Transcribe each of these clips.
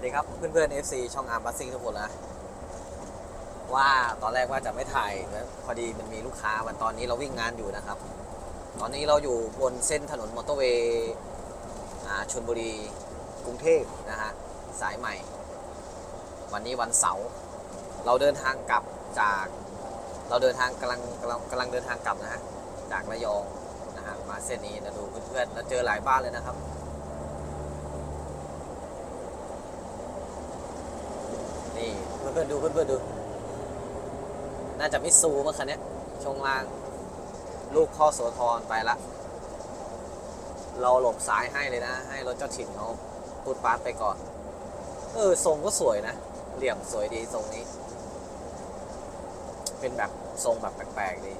วัสดีครับเพื่อนๆ FC ช่องอาร์มบัสซิ่งทุกคนนะ ว่าตอนแรกว่าจะไม่ถ่ายนะพอดีมันมีลูกค้าวันตอนนี้เราวิ่งงานอยู่นะครับ ตอนนี้เราอยู่บนเส้นถนนมอเตอร์เวย์อ่าชลบุรีกรุงเทพนะฮะสายใหม่ วันนี้วันเสาร์เราเดินทางกลับจากเราเดินทางกำลังกำลังกำลังเดินทางกลับนะฮะจากระยองนะฮะมาเส้นนี้นะดูเพื่อนๆแล้วเจอหลายบ้านเลยนะครับ นี่ เพื่อนๆดูเพื่อนๆดู น่าจะไม่ซูมั้งคันนี้ช่วงล่าง ลูกพ่อโสธรไปละ เราหลบซ้ายให้เลยนะ ให้รถเจ้าถิ่นเขาปูดปาดไปก่อน เออ ทรงก็สวยนะ เหลี่ยมสวยดีทรงนี้ เป็นแบบทรงแบบแปลกๆดี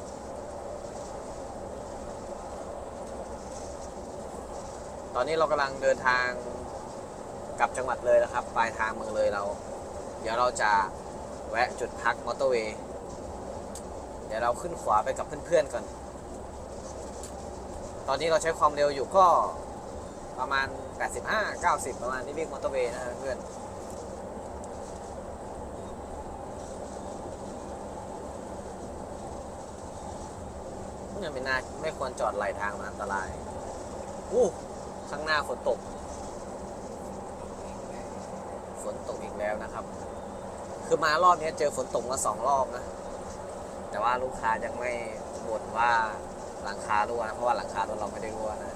ตอนนี้เรากำลังเดินทางกลับจังหวัดเลยนะครับ ปลายทางเมืองเลยเรา เดี๋ยวเราจะแวะจุดพักมอเตอร์เวย์ เดี๋ยวเราขึ้นขวาไปกับเพื่อนๆก่อน ตอนนี้เราใช้ความเร็วอยู่ก็ประมาณ 85 90 ประมาณนี้วิ่งมอเตอร์เวย์นะเพื่อนเนี่ยไม่น่าไม่ควรจอดไหลทางมันอันตรายอู้ข้างหน้าฝนตก ฝนตกอีกแล้วนะครับ คือมารอบนี้เจอฝนตกมาสองรอบนะ แต่ว่าลูกค้ายังไม่บ่นว่าหลังคารั่วนะ เพราะว่าหลังคารถเราไม่ได้รั่วนะ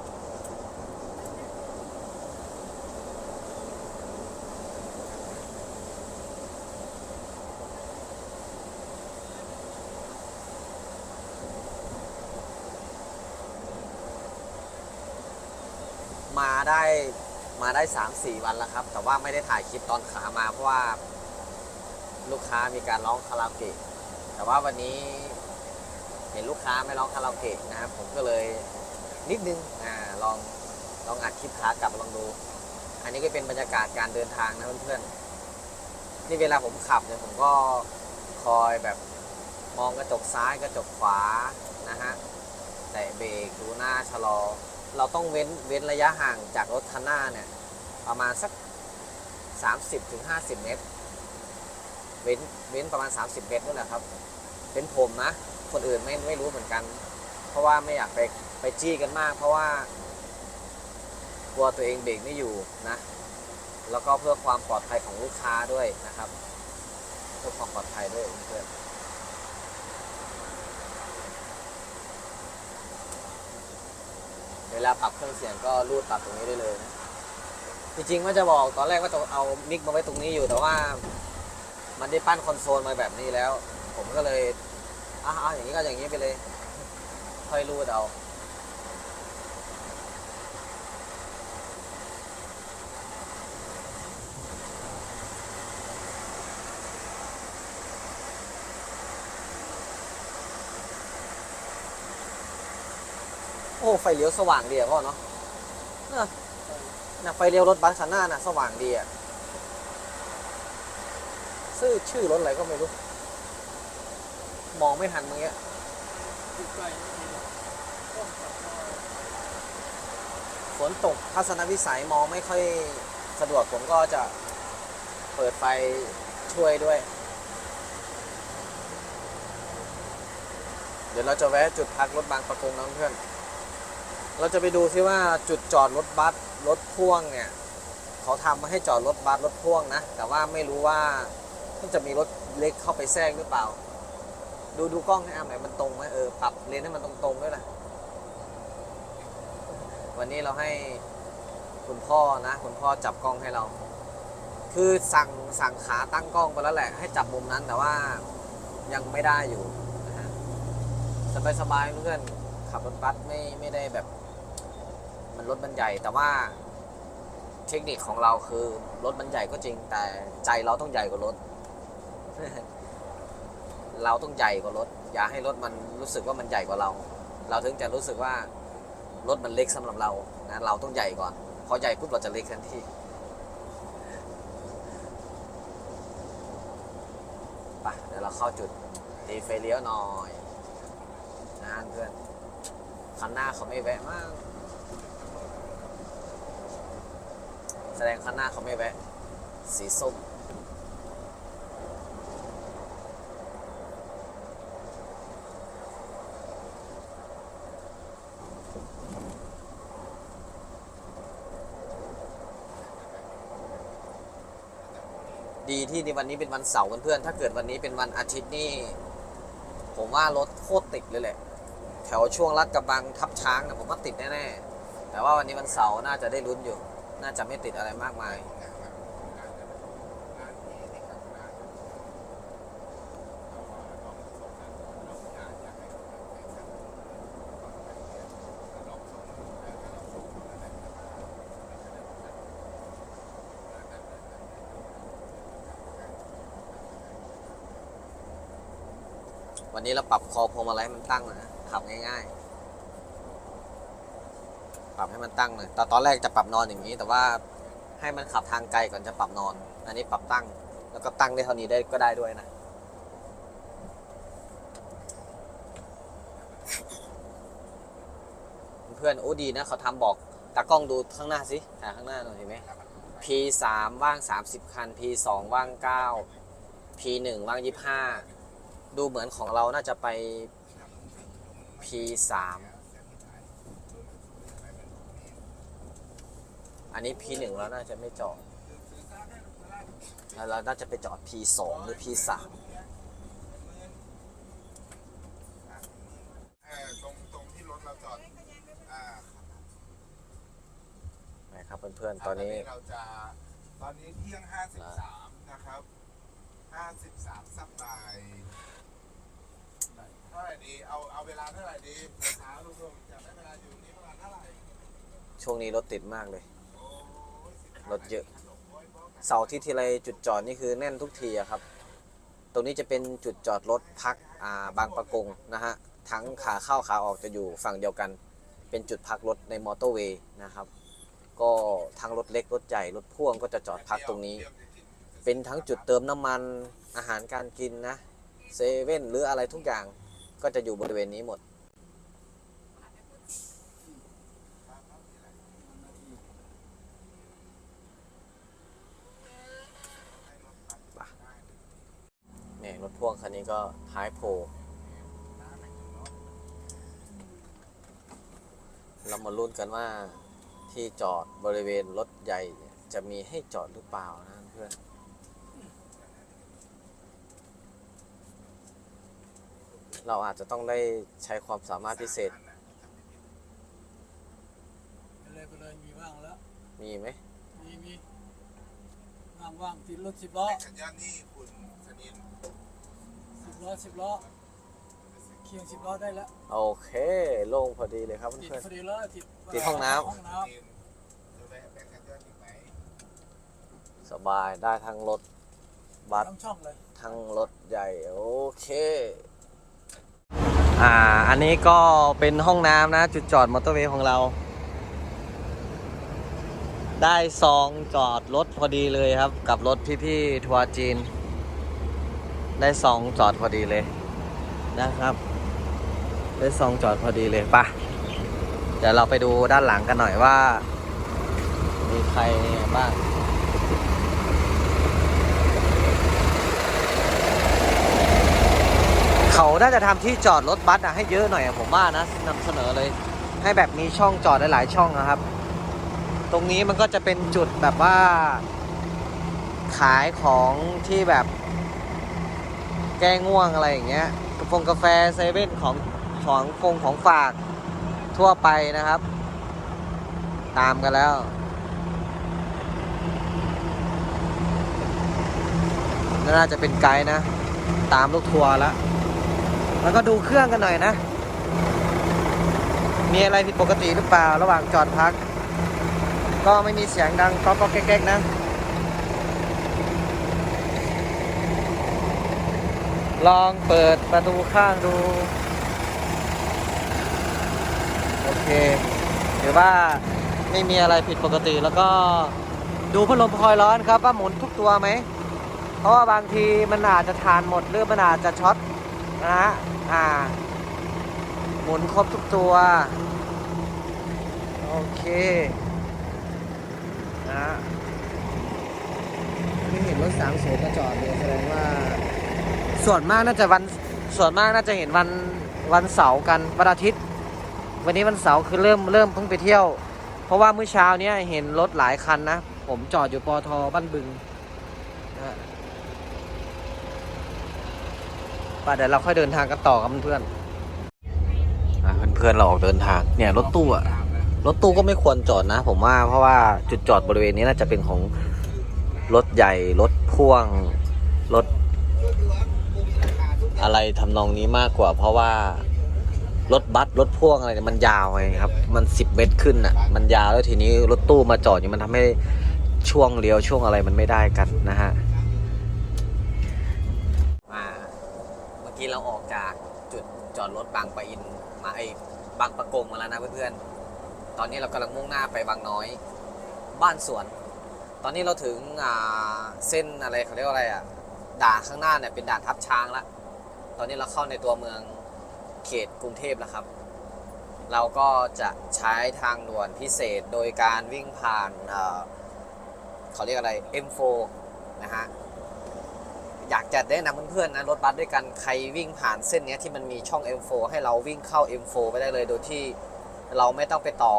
มาได้ มาได้สามสี่วันแล้วครับ แต่ว่าไม่ได้ถ่ายคลิปตอนขามาเพราะว่าลูกค้ามีการร้องคาราโอเกะ แต่ว่าวันนี้เห็นลูกค้าไม่ร้องคาราโอเกะนะครับ ผมก็เลยนิดนึงอ่าลองลองอัดคลิปขากลับลองดู อันนี้ก็เป็นบรรยากาศการเดินทางนะเพื่อนๆ นี่เวลาผมขับเนี่ยผมก็คอยแบบมองกระจกซ้ายกระจกขวานะฮะ แต่เบรกดูหน้าชะลอ เราต้องเว้นเว้นระยะห่างจากรถคันหน้าเนี่ยประมาณสัก 30-50 เมตร เว้นเว้นประมาณ 30 เมตรนั่นแหละครับ เป็นผมนะ คนอื่นไม่ไม่รู้เหมือนกัน เพราะว่าไม่อยากไปไปจี้กันมาก เพราะว่ากลัวตัวเองเบรกไม่อยู่นะ แล้วก็เพื่อความปลอดภัยของลูกค้าด้วยนะครับ เพื่อความปลอดภัยด้วยเพื่อน เวลาปรับเครื่องเสียงก็รูดปรับตรงนี้ได้เลยนะจริงๆว่าจะบอกตอนแรกว่าจะเอามิกมาไว้ตรงนี้อยู่แต่ว่า มันได้ปั้นคอนโซลมาแบบนี้แล้ว ผมก็เลยอะเออย่างนี้ก็อย่างนี้ไปเลยค่อยรูดเอา ไฟเลี้ยวสว่างดีอะพ่อเนาะน่ะไฟเลี้ยวรถบัสคันหน้าน่ะสว่างดีอะชื่อชื่อรถอะไรก็ไม่รู้ มองไม่ทันเมื่อกี้ฝนตกทัศนวิสัยมองไม่ค่อยสะดวกผมก็จะเปิดไฟช่วยด้วย เดี๋ยวเราจะแวะจุดพักรถบางประกงนะเพื่อน เราจะไปดูซิว่าจุดจอดรถบัสรถพ่วงเนี่ยเขาทำมาให้จอดรถบัสรถพ่วงนะ แต่ว่าไม่รู้ว่ามันจะมีรถเล็กเข้าไปแทรกหรือเปล่า ดูดูกล้องให้อามหน่อยมันตรงไหมเออปรับเลนให้มันตรงๆด้วยนะวันนี้เราให้คุณพ่อนะคุณพ่อจับกล้องให้เรา คือสั่งสั่งขาตั้งกล้องไปแล้วแหละ ให้จับมุมนั้นแต่ว่ายังไม่ได้อยู่นะฮะสบายๆเพื่อนขับรถบัสไม่ไม่ได้แบบ มันรถมันใหญ่ แต่ว่าเทคนิคของเราคือรถมันใหญ่ก็จริง แต่ใจเราต้องใหญ่กว่ารถ เราต้องใหญ่กว่ารถ อย่าให้รถมันรู้สึกว่ามันใหญ่กว่าเรา เราถึงจะรู้สึกว่ารถมันเล็กสำหรับเรานะเราต้องใหญ่ก่อนพอใหญ่ปุ๊บเราจะเล็กทันทีไปเดี๋ยวเราเข้าจุดตีไฟเลี้ยวหน่อยนะเพื่อนคันหน้าเขาไม่แวะมาก แสดงคันหน้าเขาไม่แวะ สีส้ม ดีที่ในวันนี้เป็นวันเสาร์เพื่อนๆถ้าเกิดวันนี้เป็นวันอาทิตย์นี่ ผมว่ารถโคตรติดเลยแหละ แถวช่วงลาดกระบังทับช้างนะผมว่าติดแน่ๆแต่ว่าวันนี้วันเสาร์น่าจะได้ลุ้นอยู่ น่าจะไม่ติดอะไรมากมาย วันนี้เราปรับคอพวงมาลัยมันตั้งนะขับง่าย ๆ รับให้มันตั้งเลยแต่ตอนแรกจะปรับนอนอย่างนี้ แต่ว่าให้มันขับทางไกลก่อนจะปรับนอน อันนี้ปรับตั้ง แล้วก็ตั้งได้เท่านี้ได้ก็ได้ด้วยนะเพื่อนโอ้ดีนะเขาทำบอกตากล้องดูข้างหน้าสิถ่าข้างหน้าหน่อยเห็นไหม P3 ว่าง 30 คัน P2 ว่าง 9 P1 ว่าง 25 ดูเหมือนของเราน่าจะไป P3 อันนี้ P1 แล้วน่าจะไม่จอดแล้วเราน่าจะไปจอด P2 หรือ P3 เออตรงตรงที่รถเราจอดอ่านะครับเพื่อนๆ ตอนนี้เราจะตอนนี้เที่ยงห้าสิบสามนะครับห้าสิบสามสักบายเท่าไหร่ดี เอาเอาเวลาเท่าไหร่ดีเช้าลุงๆจะได้เวลาอยู่นี่ประมาณเท่าไหร่ ช่วงนี้รถติดมากเลยโอ้ย15 รถเยอะ เสาร์ที่ทีไรจุดจอดนี่คือแน่นทุกทีครับ ตรงนี้จะเป็นจุดจอดรถพักาบางประกงนะฮะ ทั้งขาเข้าขาออกจะอยู่ฝั่งเดียวกัน เป็นจุดพักรถในมอเตอร์เวย์นะครับ ก็ทั้งรถเล็กรถใหญ่รถพ่วงก็จะจอดพักตรงนี้ เป็นทั้งจุดเติมน้ำมันอาหารการกินนะเซเว่นหรืออะไรทุกอย่างก็จะอยู่บริเวณนี้หมด เนี่ยรถพ่วงคันนี้ก็ท้ายโพลเรามาลุ้นกันว่าที่จอดบริเวณรถใหญ่เนี่ยจะมีให้จอดหรือเปล่านะเพื่อนเราอาจจะต้องได้ใช้ความสามารถพิเศษไปเลยไปเลยมีว่างแล้วมีไหมมีมีว่างว่างติดรถสิบล้อสัญญาณนี่คุณสนินสิบ ล้อสิบล้อเคียงสิบล้อได้แล้วโอเค โล่งพอดีเลยครับติดเพื่อน พอดีแล้วติดติดห้องน้ำ ห้องน้สนินดูแลแบงค์สัญญาณอีกไหมๆสบายได้ทั้งรถบัสำทั้งช่องเลยทั้งรถใหญ่ โอเค อ่า อันนี้ก็เป็นห้องน้ำนะ จุดจอดมอเตอร์เวย์ของเรา ได้ซองจอดรถพอดีเลยครับ กับรถพี่ๆทัวร์จีน ได้ซองจอดพอดีเลยนะครับ ได้ซองจอดพอดีเลยปะเดี๋ยวเราไปดูด้านหลังกันหน่อยว่า มีใครบ้างเขาน่าจะทำที่จอดรถบัสอะให้เยอะหน่อยผมว่านะนำเสนอเลย ให้แบบมีช่องจอดหลายๆช่องนะครับ ตรงนี้มันก็จะเป็นจุดแบบว่า ขายของที่แบบ ก้ง่วงอะไรอย่างเงี้ยกาแฟกาแฟเซเว่นของของฟงของฝากทั่วไปนะครับ ตามกันแล้ว น่าจะเป็นไกด์นะ ตามลูกทัวร์แล้ว แล้วก็ดูเครื่องกันหน่อยนะ มีอะไรผิดปกติหรือเปล่าระหว่างจอดพัก ก็ไม่มีเสียงดังก๊อกก๊อกแก๊กๆนะ ลองเปิดประตูข้างดู โอเคถือว่าไม่มีอะไรผิดปกติแล้วก็ดูพัดลมคอยร้อนครับว่าหมุนทุกตัวไหม เพราะว่าบางทีมันอาจจะทานหมดหรือมันอาจจะช็อตนะฮะอ่า หมุนครบทุกตัว โอเคนะฮะห็นรถสามศูนย์มาจอดเนี่ยแสดงว่า ส่วนมากน่าจะวันส่วนมากน่าจะเห็นวันวันเสาร์กันวันอาทิตย์ วันนี้วันเสาร์คือเริ่มเริ่มเพิ่งไปเที่ยว เพราะว่าเมื่อเช้าเนี้ยเห็นรถหลายคันนะ ผมจอดอยู่ปอทบ้านบึงนะฮะป่ะเดี๋ยวเราค่อยเดินทางกันต่อครับเพื่อนๆอะเพื่อนๆเราออกเดินทางเนี่ยรถตู้อะรถตู้ก็ไม่ควรจอดนะ ผมว่าเพราะว่าจุดจอดบริเวณนี้น่าจะเป็นของรถใหญ่รถพ่วงรถ อะไรทำนองนี้มากกว่า เพราะว่ารถบัสรถพ่วงอะไรเนี่ยมันยาวไงครับ มัน10เมตรขึ้นอะ มันยาวแล้วทีนี้รถตู้มาจอดอยู่มันทำให้ช่วงเลี้ยวช่วงอะไรมันไม่ได้กันนะฮะมาเมื่อกี้เราออกจากจุดจอดรถบางปะอินมาไอ้บางประกงมาแล้วนะเพื่อนๆ ตอนนี้เรากำลังมุ่งหน้าไปบางน้อย บ้านสวน ตอนนี้เราถึงเส้นอะไรเขาเรียกว่าอะไรอะด่านข้างหน้าเนี่ยเป็นด่านทับช้างแล้ว ตอนนี้เราเข้าในตัวเมืองเขตกรุงเทพแล้วครับ เราก็จะใช้ทางด่วนพิเศษโดยการวิ่งผ่านเเขาเรียกอะไร M4 นะฮะ อยากจะแนะนำเพื่อนๆนะรถบัสด้วยกันใครวิ่งผ่านเส้นนี้ที่มันมีช่อง M4 ให้เราวิ่งเข้า M4 ไปได้เลยโดยที่เราไม่ต้องไปต่อ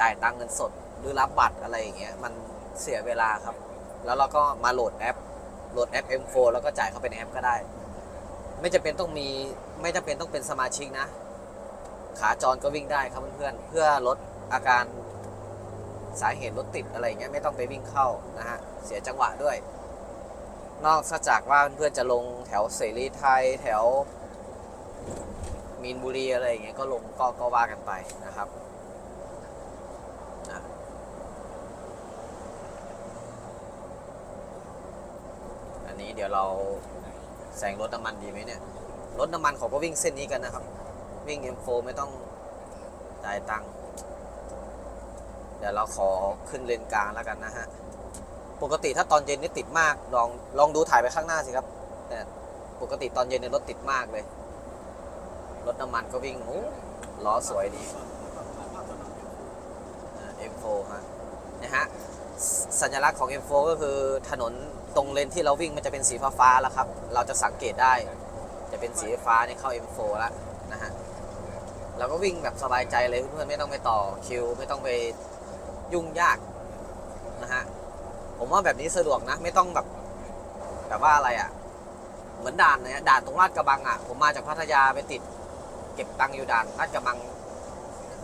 จ่ายตังเงินสดหรือรับบัตรอะไรอย่างเงี้ยมันเสียเวลาครับ แล้วเราก็มาโหลดแอป โหลดแอป M4 แล้วก็จ่ายเข้าไปในแอปก็ได้ ไม่จำเป็นต้องมีไม่จำเป็นต้องเป็นสมาชิกนะ ขาจรก็วิ่งได้ครับเพื่อนๆเพื่อลดอาการสาเหตุรถติดอะไรเงี้ยไม่ต้องไปวิ่งเข้านะฮะเสียจังหวะด้วย นอกจากว่าเพื่อนๆจะลงแถวเสรีไทยแถวมีนบุรีอะไรอย่างเงี้ยก็ลงก็ก็ว่ากันไปนะครับนะอั นี้เดี๋ยวเราแซงรถน้ำมันดีไหมเนี่ย รถน้ำมันเขาก็วิ่งเส้นนี้กันนะครับ วิ่ง M4 ไม่ต้องจ่ายตังค์เดี๋ยวเราขอขึ้นเลนกลางแล้วกันนะฮะ ปกติถ้าตอนเย็นนี่ติดมาก ลองลองดูถ่ายไปข้างหน้าสิครับเนี่ยปกติตอนเย็นในรถติดมากเลย รถน้ำมันก็วิ่งโอ้ล้อสวยดีอ่า M4 ฮะนะฮะ สัญลักษณ์ของ M4 ก็คือถนนตรงเลนที่เราวิ่งมันจะเป็นสีฟ้าๆแล้วครับ เราจะสังเกตได้ จะเป็นสีฟ้านี่เข้า M4 แล้วนะฮะเราก็วิ่งแบบสบายใจเลยเพื่อนๆไม่ต้องไปต่อคิว ไม่ต้องไปยุ่งยากนะฮะผมว่าแบบนี้สะดวกนะ ไม่ต้องแบบแบบว่าอะไรอะ่ะ เหมือนด่านเนี่ยด่านตรงลาดกระบังอะ่ะ ผมมาจากพัทยาไปติด เก็บตังค์อยู่ด่านลาดกระบัง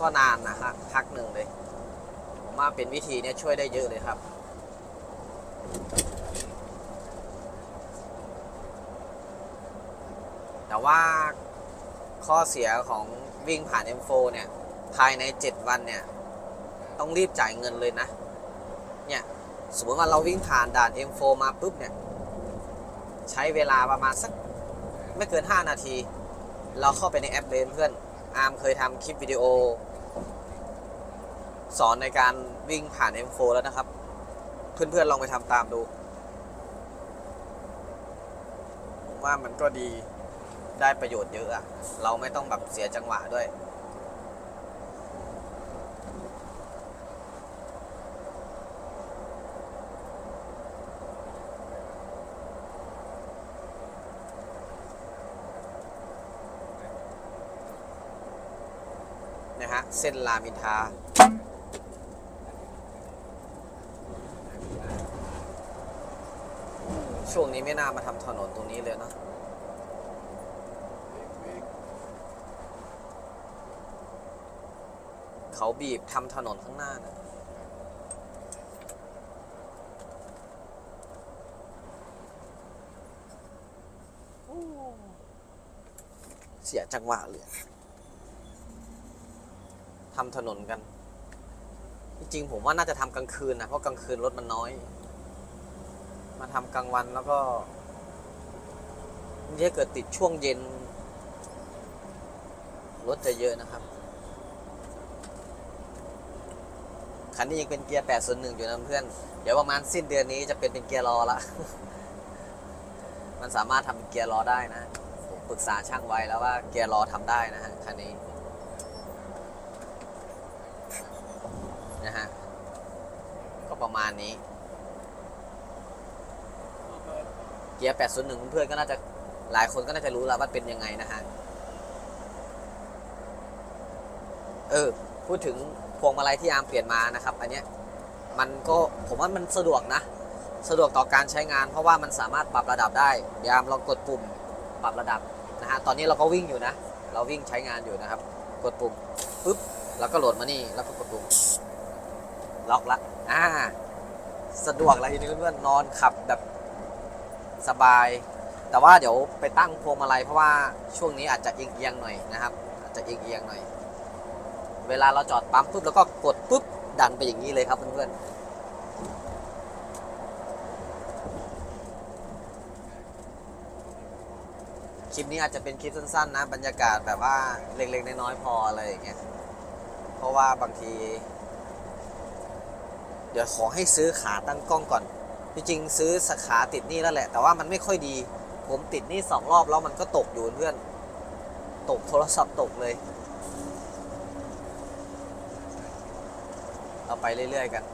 ก็นานนะฮะพักหนึ่งเลย ผมว่าเป็นวิธีเนี้ยช่วยได้เยอะเลยครับ แต่ว่าข้อเสียของวิ่งผ่าน M4 เนี่ย ภายใน 7 วันเนี่ย ต้องรีบจ่ายเงินเลยนะ เนี่ย สมมติว่าเราวิ่งผ่านด่าน M4 มาปุ๊บเนี่ย ใช้เวลาประมาณสักไม่เกิน 5 นาที เราเข้าไปในแอปเลยเพื่อน อาร์มเคยทำคลิปวิดีโอ สอนในการวิ่งผ่าน M4 แล้วนะครับ เพื่อนๆลองไปทำตามดู ผมว่ามันก็ดีได้ประโยชน์เยอะอะเราไม่ต้องแบบเสียจังหวะด้วยนะฮะเส้นรามินทา ช่วงนี้ไม่น่ามาทำถนนตรงนี้เลยเนะเขาบีบทำถนนข้างหน้านะเสียจังหวะเลยทำถนนกัน จริงๆผมว่าน่าจะทำกลางคืนนะเพราะกลางคืนรถมันน้อย มาทำกลางวันแล้วก็นี่ถ้าเกิดติดช่วงเย็น รถจะเยอะนะครับ คันนี้ยังเป็นเกียร์8 0 1อยู่นะเพื่อน เดี๋ยวประมาณสิ้นเดือนนี้จะเป็นเป็นเกียร์รอละ มันสามารถทำเป็นเกียร์รอได้นะ ผมปรึกษาช่างไว้แล้วว่าเกียร์รอทำได้นะฮะคันนี้นะฮะ ก็ประมาณนี้ กียร์ 801 เพื่อนๆก็น่าจะหลายคนก็น่าจะรู้แล้วว่าเป็นยังไงนะฮะ เออ พูดถึงพวงมาลัยที่อาร์มเปลี่ยนมานะครับ อันเนี้ยมันก็ผมว่ามันสะดวกนะ สะดวกต่อการใช้งาน เพราะว่ามันสามารถปรับระดับได้เดี๋ยวอาร์มลองกดปุ่มปรับระดับนะฮะ ตอนนี้เราก็วิ่งอยู่นะ เราวิ่งใช้งานอยู่นะครับ กดปุ่มปุ๊บแล้วก็โหลดมานี่แล้วก็กดปุ่มล็อกละ อ่า สะดวกอะไรทีนี้เพื่อนๆนอนขับแบบ สบาย แต่ว่าเดี๋ยวไปตั้งพวงมาลัยเพราะว่าช่วงนี้อาจจะเอียงๆหน่อยนะครับ อาจจะเอียงๆหน่อย เวลาเราจอดปั๊มปุ๊บแล้วก็กดปุ๊บดันไปอย่างนี้เลยครับเพื่อนๆคลิปนี้อาจจะเป็นคลิปสั้นๆนะบรรยากาศแบบว่าเล็กๆน้อยๆพออะไรอย่างเงี้ยเพราะว่าบางที เดี๋ยวขอให้ซื้อขาตั้งกล้องก่อน จริงๆซื้อสาขาติดนี่แล้วแหละ แต่ว่ามันไม่ค่อยดี ผมติดนี่สองรอบแล้วมันก็ตกอยู่เพื่อน ตกโทรศัพท์ตกเลย เราไปเรื่อยๆกัน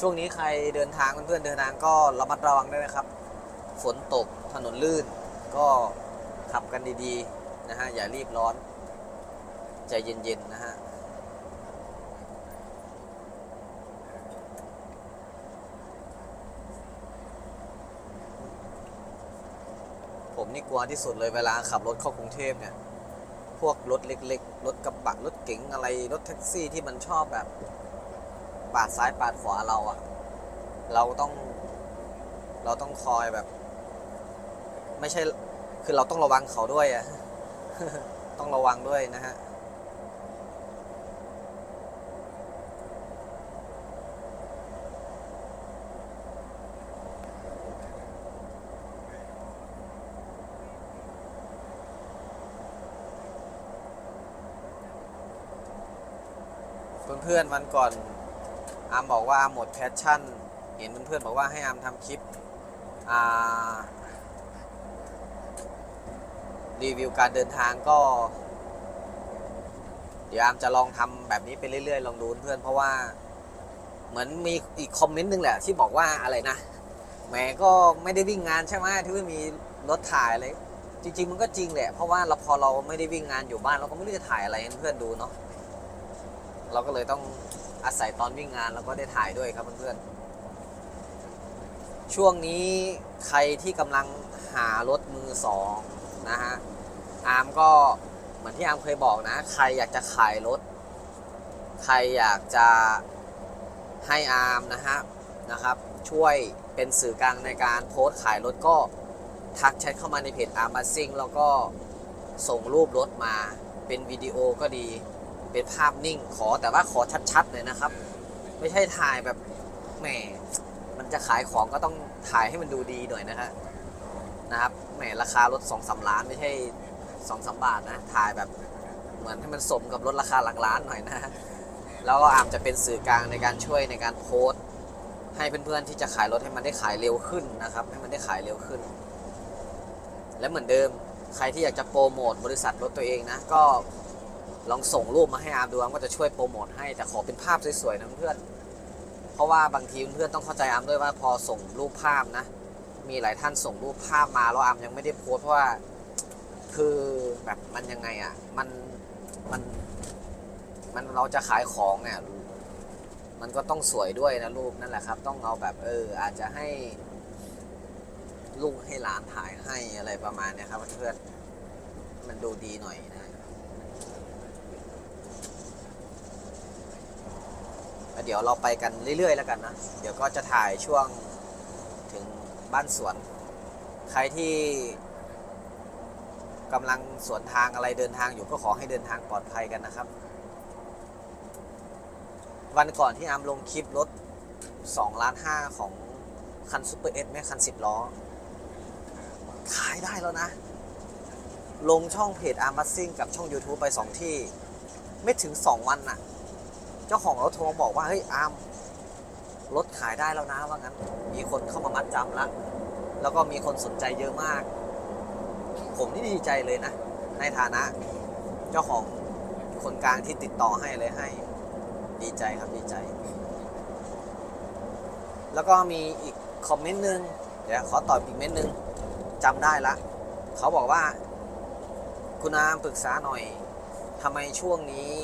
ช่วงนี้ใครเดินทางเพื่อนๆเดินทางก็ระมัดระวังด้วยนะครับ ฝนตกถนนลื่น ก็ขับกันดีๆนะฮะอย่ารีบร้อน ใจเย็นๆนะฮะ ผมนี่ กลัวที่สุดเลยเวลาขับรถเข้ากรุงเทพเนี่ย พวกรถเล็กๆ รถกระบะรถเก๋งอะไร รถแท็กซี่ที่มันชอบแบบ ปาดซ้ายปาดขวาเราอะเราต้อง เราต้องคอยแบบ ไม่ใช่ คือเราต้องระวังเขาด้วยอะต้องระวังด้วยนะฮะ เพื่อนวันก่อนอามบอกว่าหมดแพชชั่น เห็นเพื่อนๆบอกว่าให้อามทำคลิปรีวิวการเดินทางก็ เดี๋ยวอามจะลองทำแบบนี้ไปเรื่อยๆ ลองดูเพื่อนเพราะว่า เหมือนมีอีกคอมเมนต์หนึ่งแหละ ที่บอกว่าอะไรนะแหมก็ไม่ได้วิ่งงานใช่ไหมที่ไม่มีรถถ่ายอะไรจริงๆมันก็จริงแหละ เพราะว่าเราพอเราไม่ได้วิ่งงานอยู่บ้านเราก็ไม่รู้จะถ่ายอะไรให้เพื่อนดูเนาะ เราก็เลยต้องอาศัยตอนวิ่งงานแล้วก็ได้ถ่ายด้วยครับเพื่อนๆ ช่วงนี้ใครที่กำลังหารถมือสองนะฮะ อาร์มก็เหมือนที่อาร์มเคยบอกนะ ใครอยากจะขายรถ ใครอยากจะให้อาร์มนะฮะนะครับ ช่วยเป็นสื่อกลางในการโพสต์ขายรถก็ทักแชทเข้ามาในเพจอาร์มบัสซิ่งแล้วก็ส่งรูปรถมาเป็นวิดีโอก็ดี เป็นภาพนิ่งขอแต่ว่าขอชัดๆเลยนะครับ ไม่ใช่ถ่ายแบบแหมมันจะขายของก็ต้องถ่ายให้มันดูดีหน่อยนะฮะนะครับแหมราคารถสองสาล้านไม่ใช่สองสามบาทนะถ่ายแบบเหมือนให้มันสมกับรถราคาหลักล้านหน่อยนะฮะแล้วก็อาจจะเป็นสื่อกลางในการช่วยในการโพสต์ให้เพื่อนๆที่จะขายรถให้มันได้ขายเร็วขึ้นนะครับให้มันได้ขายเร็วขึ้น และเหมือนเดิมใครที่อยากจะโปรโมทบริษัทรถตัวเองนะก็ ลองส่งรูปมาให้อาร์มดูอาร์มก็จะช่วยโปรโมทให้แต่ขอเป็นภาพสวยๆนะเพื่อนเพราะว่าบางทีเพื่อนต้องเข้าใจอาร์มด้วยว่าพอส่งรูปภาพนะ มีหลายท่านส่งรูปภาพมาแล้วอาร์มยังไม่ได้โพสเพราะว่าคือแบบมันยังไงอะมันมันมันเราจะขายของเนี่ยมันก็ต้องสวยด้วยนะรูปนั่นแหละครับ ต้องเอาแบบเอออาจจะให้ลูกให้หลานถ่ายให้อะไรประมาณเนี้ยครับเพื่อนมันดูดีหน่อยนะ แล้ว เดี๋ยวเราไปกันเรื่อยๆ แล้วกันนะ เดี๋ยวก็จะถ่ายช่วงถึงบ้านสวน ใครที่กำลังสวนทางอะไรเดินทางอยู่ก็ขอให้เดินทางปลอดภัยกันนะครับ วันก่อนที่อามลงคลิปรถ2ล้าน5ของคันซูเปอร์เอสแม่คัน 10 ล้อ ขายได้แล้วนะ ลงช่องเพจอาร์มัสซิ่งกับช่อง YouTube ไป 2 ที่ ไม่ถึง 2 วันน่ะ เจ้าของรถโทรบอกว่าเฮ้ยอาร์มรถขายได้แล้วนะว่างั้น มีคนเข้ามามัดจำแล้วแล้วก็มีคนสนใจเยอะมาก ผมนี่ดีใจเลยนะ ในฐานะ เจ้าของคนกลางที่ติดต่อให้เลยให้ ดีใจครับดีใจ แล้วก็มีอีกคอมเมนต์หนึ่งเดี๋ยวขอตอบอีกเมนต์หนึ่งจำได้ละเขาบอกว่า คุณอามปรึกษาหน่อยทำไมช่วงนี้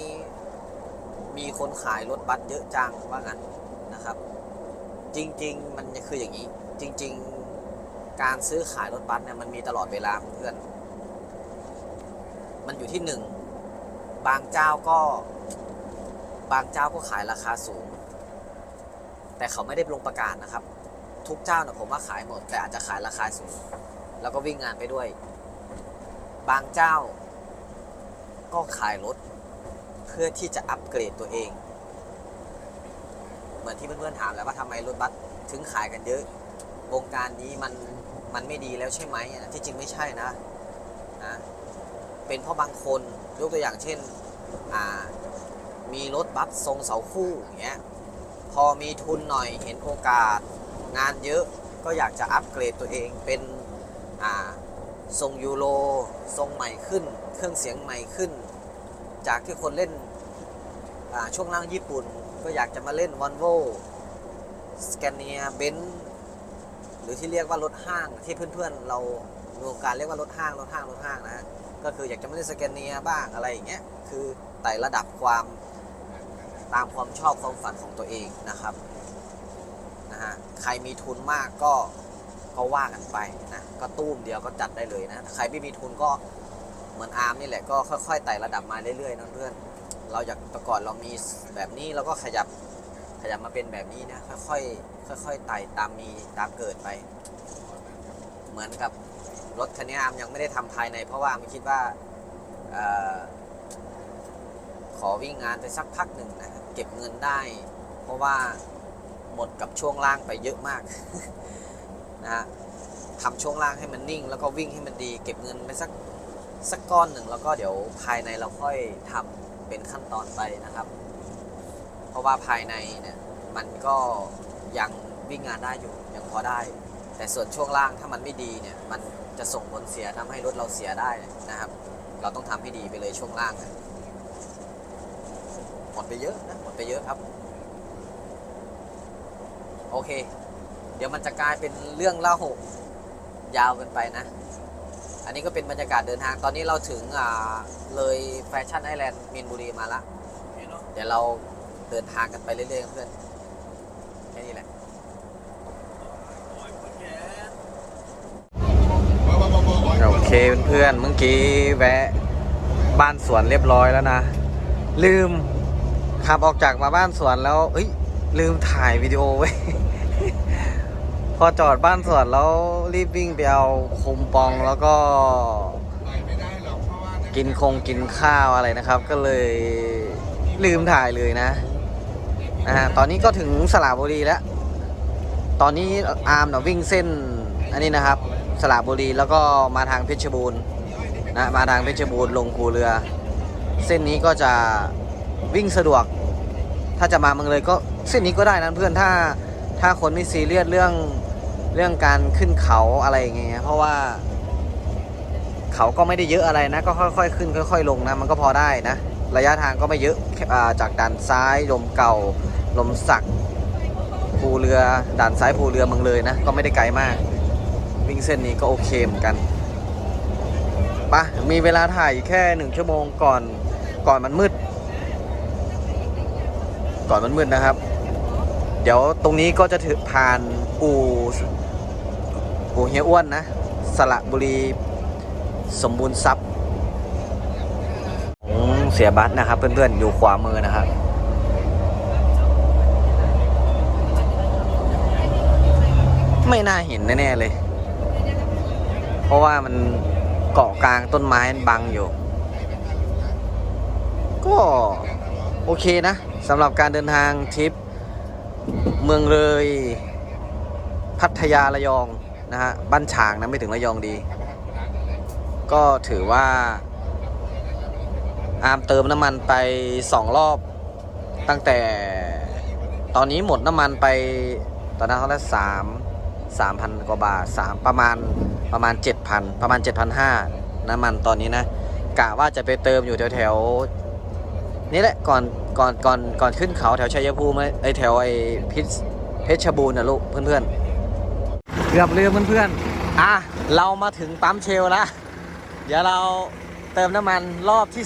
มีคนขายรถบัสเยอะจังว่างั้นนะครับ จริง ๆ มันคืออย่างนี้ จริง ๆ การซื้อขายรถบัสเนี่ยมันมีตลอดเวลาเพื่อน มันอยู่ที่หนึ่งบางเจ้าก็ บางเจ้าก็ขายราคาสูง แต่เขาไม่ได้ลงประกาศนะครับ ทุกเจ้าเนี่ยผมว่าขายหมด แต่อาจจะขายราคาสูง แล้วก็วิ่งงานไปด้วย บางเจ้าก็ขายรถ เพื่อที่จะอัปเกรดตัวเอง เหมือนที่เพื่อนๆถามแล้วว่าทำไมรถบัสถึงขายกันเยอะ วงการนี้มันมันไม่ดีแล้วใช่ไหมที่จริงไม่ใช่นะนะเป็นเพราะบางคนยกตัวอย่างเช่นอ่ามีรถบัสทรงเสาคู่อย่างเงี้ยพอมีทุนหน่อยเห็นโอกาสงานเยอะก็อยากจะอัปเกรดตัวเองเป็นอ่าทรงยูโรทรงใหม่ขึ้น เครื่องเสียงใหม่ขึ้น จากที่คนเล่น ช่วงล่างญี่ปุ่นก็อยากจะมาเล่นว o ลโวสแกนเนียเบนซ์หรือที่เรียกว่ารถห้างที่เพื่อนๆ เราในวงการเรียกว่ารถห้างรถห้างรถห้างนะก็คืออยากจะมาเล่นสแกนเนียบ้างอะไรอย่างเงี้ยคือไต่ระดับความตามความชอบความฝันของตัวเองนะครับนะฮะใครมีทุนมากก็ก็ว่ากันไปนะก็ตู้มเดียวก็จัดได้เลยนะใครไม่มีทุนก็เหมือนอาร์มนี่แหละก็ค่อยๆไต่ระดับมาเรื่อยๆนะเพื่อน เราอยากแต่ก่อนเรามีแบบนี้เราก็ขยับขยับมาเป็นแบบนี้นะค่อยๆค่อยๆไต่ตามมีตามเกิดไป เหมือนกับรถคันนี้อามยังไม่ได้ทำภายใน เพราะว่าอามคิดว่าออขอวิ่งงานไปสักพักหนึ่งนะเก็บเงินได้ เพราะว่าหมดกับช่วงล่างไปเยอะมากนะฮะทำช่วงล่างให้มันนิ่ง แล้วก็วิ่งให้มันดี เก็บเงินไปสักสักก้อนหนึ่งแล้วก็เดี๋ยวภายในเราค่อยทำ เป็นขั้นตอนไปนะครับ เพราะว่าภายในเนี่ยมันก็ยังวิ่งงานได้อยู่ยังพอได้ แต่ส่วนช่วงล่างถ้ามันไม่ดีเนี่ยมันจะส่งผลเสียทำให้รถเราเสียได้นะครับ เราต้องทำให้ดีไปเลยช่วงล่างนะหมดไปเยอะนะหมดไปเยอะครับ โอเค เดี๋ยวมันจะกลายเป็นเรื่องเล่าหกยาวเกินไปนะ อันนี้ก็เป็นบรรยากาศเดินทางตอนนี้เราถึงเลยแฟชั่นไอแลนด์มีนบุรีมาละเดี๋ยวเราเดินทางกันไปเรื่อยๆเพื่อนแค่นี้แหละโอเคเพื่อนเมื่อกี้แวะบ้านสวนเรียบร้อยแล้วนะ ลืมขับออกจากมาบ้านสวนแล้วเอ้ยลืมถ่ายวิดีโอไว้ พอจอดบ้านสวนแล้วรีบวิ่งไปเอาคุมปองแล้วก็กินคงกินข้าวอะไรนะครับ ก็เลยลืมถ่ายเลยนะนะฮะตอนนี้ก็ถึงสระบุรีแล้ว ตอนนี้อาร์มเนาะวิ่งเส้นอันนี้นะครับสระบุรีแล้วก็มาทางเพชรบูรณ์นะมาทางเพชรบูรณ์ลงคูเรือ เส้นนี้ก็จะวิ่งสะดวก ถ้าจะมาเมืองเลยก็เส้นนี้ก็ได้นะเพื่อนถ้าถ้าคนไม่ซีเรียสเรื่อง เรื่องการขึ้นเขาอะไรอย่างเงี้ยเพราะว่า เขาก็ไม่ได้เยอะอะไรนะ ก็ค่อยๆ ขึ้นค่อย ๆ ลงนะ มันก็พอได้นะ ระยะทางก็ไม่เยอะอ่าจากด่านซ้ายลมเก่าลมสักภูเรือ ด่านซ้ายภูเรือเมืองเลยนะ ก็ไม่ได้ไกลมาก วิ่งเส้นนี้ก็โอเคเหมือนกันปะมีเวลาถ่ายแค่หนึ่งชั่วโมงก่อนก่อนมันมืด ก่อนมันมืดนะครับ เดี๋ยวตรงนี้ก็จะถึงผ่านอู่ อู่เฮียอ้วนนะ สระบุรีสมบูรณ์ทรัพย์เสียบัตนะครับ เพื่อนๆ อยู่ขวามือนะครับไม่น่าเห็นแน่ๆเลย เพราะว่ามันเกาะกลางต้นไม้บังอยู่ ก็โอเคนะสำหรับการเดินทางทริป เมืองเลย พัทยาระยอง นะฮะบ้านฉางนะไม่ถึงระยองดี ก็ถือว่า อาร์มเติมน้ำมันไปสองรอบ ตั้งแต่ตอนนี้หมดน้ำมันไปตอนนั้นเขาได้สามสามพันกว่าบาทสามประมาณประมาณเจ็ดพันประมาณเจ็ดพันห้าน้ำมันตอนนี้นะกะว่าจะไปเติมอยู่แถวแถวๆนี่แหละก่อนก่อนก่อนก่อนขึ้นเขาแถวชัยภูมิไอแถวไอพิษเพชรบูรณ์นะลูกเพื่อนๆ เกือบลืมเพื่อนๆ อะ เรามาถึงปั๊มเชลแล้ว เดี๋ยวเราเติมน้ำมันรอบที่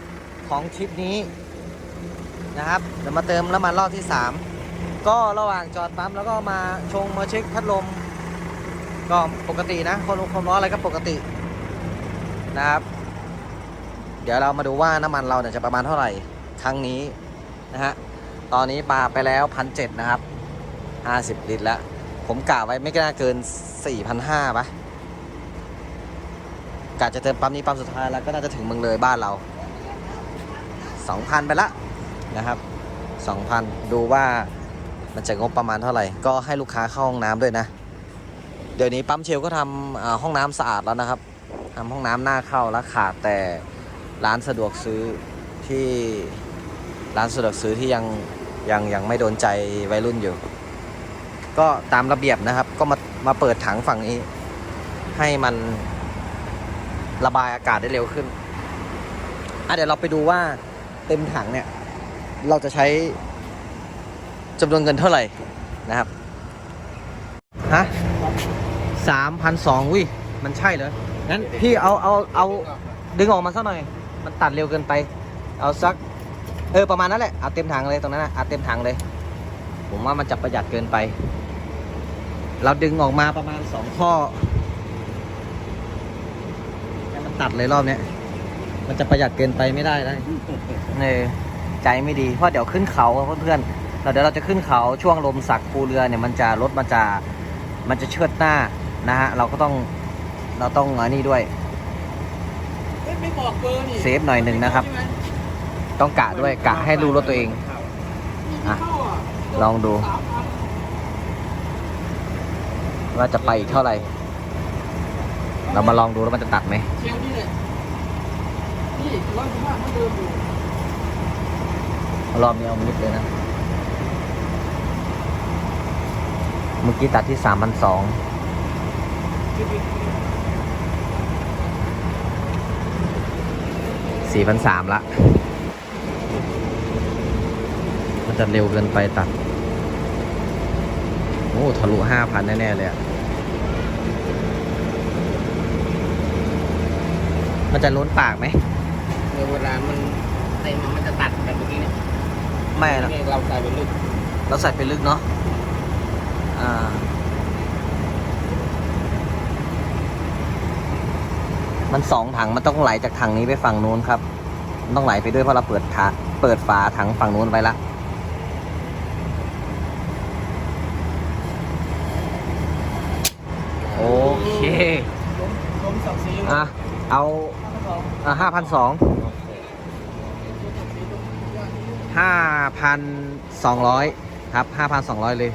3 ของทริปนี้นะครับ เดี๋ยวมาเติมน้ำมันรอบที่ 3 ก็ระหว่างจอดปั๊มแล้วก็มาชงมาเช็คพัดลม ก็ปกตินะคนความร้อนอะไรก็ปกตินะครับ เดี๋ยวเรามาดูว่าน้ำมันเราเนี่ยจะประมาณเท่าไหร่ครั้งนี้นะฮะ ตอนนี้ปาไปแล้วพันเจ็ดนะครับ 50 ลิตรแล้ว ผมกะไว้ไม่น่าเกิน 4,500ปะกะจะเติมปั๊มนี้ปั๊มสุดท้ายแล้วก็น่าจะถึงเมืองเลยบ้านเรา 2,000 ไปละนะครับ 2,000 ดูว่ามันจะงบประมาณเท่าไหร่ ก็ให้ลูกค้าเข้าห้องน้ำด้วยนะ เดี๋ยวนี้ปั๊มเชลก็ทำอ่าห้องน้ำสะอาดแล้วนะครับทำห้องน้ำหน้าเข้าแล้วขาดแต่ร้านสะดวกซื้อที่ร้านสะดวกซื้อที่ยังยังยังไม่โดนใจวัยรุ่นอยู่ ก็ตามระเบียบนะครับ ก็มามาเปิดถังฝั่งนี้ ให้มันระบายอากาศได้เร็วขึ้นอะเดี๋ยวเราไปดูว่าเต็มถังเนี่ย เราจะใช้จำนวนเงินเท่าไหร่นะครับฮะสามพันสองวิมันใช่เหรองั้นพี่เอาเอาเอาดึงออกมาสักหน่อย มันตัดเร็วเกินไป เอาสัก เออประมาณนั้นแหละเอาเต็มถังเลยตรงนั้นนะเอาเต็มถังเลย ผมว่ามันจะประหยัดเกินไป เราดึงออกมาประมาณสองข้อให้มันตัดเลยรอบเนี้ยมันจะประหยัดเกินไปไม่ได้นะเออใจไม่ดีเพราะเดี๋ยวขึ้นเขาอะเพื่อนๆเราเดี๋ยวเราจะขึ้นเขาช่วงลมสักภูเรือเนี่ยมันจะรถมันจะมันจะเชิดหน้านะฮะเราก็ต้องเราต้องอันนี้ด้วย เอ้ยไม่บอกเบอร์นี่เซฟหน่อยหนึ่งนะครับ ต้องกะด้วยกะให้รู้รถตัวเอง อะ ลองดู ว่าจะไปอีกเท่าไหร่ เรามาลองดูแล้วมันจะตัดไหมเชลนี่แหละนี่ร้อยสิบห้ามันเดิมอยู่รอบนี้เอามิดเลยนะ เมื่อกี้ตัดที่สามพันสองสี่พันสามละ มันจะเร็วเกินไปตัด โอ้ ทะลุห้าพันแน่ ๆ เลยอะ มันจะล้นปากไหมเวลามันเต็มมันจะตัดแบบเมื่อกี้เนี่ยไม่หรอกนี่เราใส่เป็นลึก เราใส่ไปลึกเนาะอ่ามันสองถังมันต้องไหลจากถังนี้ไปฝั่งนู้นครับ มันต้องไหลไปด้วยเพราะเราเปิดถาเปิดฝาถังฝั่งนู้นไปละโอเคล้มสับสีอะ เอาส องอะห้าพันสองห้าพันสองร้อยครับห้าพันสองร้อยเลย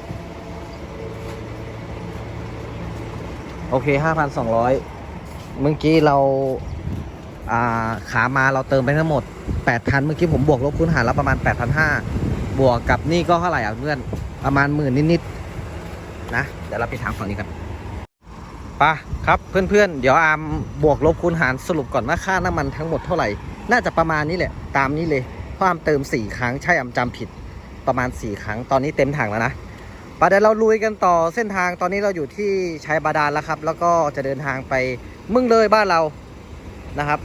โอเคห้าพันสองร้อยเมื่อกี้เราอ่าขามาเราเติมไปทั้งหมดแปดพันเมื่อกี้ผมบวกลบคูณหารแล้วประมาณแปดพันห้าบวกกับนี่ก็เท่าไหร่อะเพื่อน ประมาณหมื่นนิด ๆ นะ เดี๋ยวเราไปทางฝั่งนี้กัน ปะครับเพื่อนๆ เดี๋ยวอามบวกลบคูณหารสรุปก่อนว่าค่าน้ำมันทั้งหมดเท่าไหร่ น่าจะประมาณนี้แหละ ตามนี้เลยเพราะอามเติม 4 ครั้งใช่อามจำผิดประมาณ 4 ครั้งตอนนี้เต็มถังแล้วนะปะเดี๋ยวเราลุยกันต่อเส้นทางตอนนี้เราอยู่ที่ชัยบาดาลแล้วครับ แล้วก็จะเดินทางไปมึงเลยบ้านเรานะครับ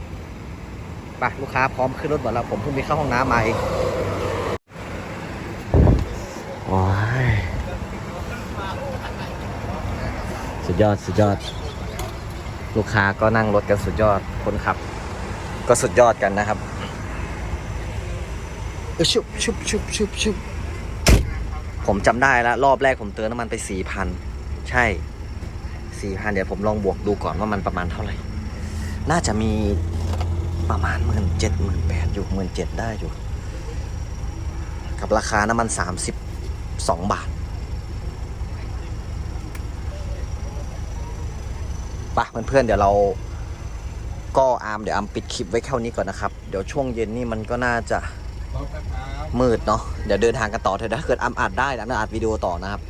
ไปลูกค้าพร้อมขึ้นรถหมดแล้วผมเพิ่งไปเข้าห้องน้ำมาเองว้ายสุด ยอดสุดยอด ลูกค้าก็นั่งรถกันสุดยอดคนขับ ก็สุดยอดกันนะครับเออชุบชุบชุบชุบชุบผมจำได้แล้ว รอบแรกผมเติมน้ำมันไปสี่พันใช่สี่พันเดี๋ยวผมลองบวกดูก่อนว่ามันประมาณเท่าไหร่ น่าจะมีประมาณหมื่นเจ็ดหมื่นแปดอยู่หมื่นเจ็ดได้อยู่ กับราคาน้ำมันสามสิบสองบาทไปะเพื่อนๆเดี๋ยวเราก็อาร์มเดี๋ยวอาร์มปิดคลิปไว้แค่นี้ก่อนนะครับ เดี๋ยวช่วงเย็นนี่มันก็น่าจะมืดเนาะเดี๋ยวเดินทางกันต่อเถอะถ้าเกิดอาร์มอัดได้อาร์มจะอัดวิดีโอต่อนะครับ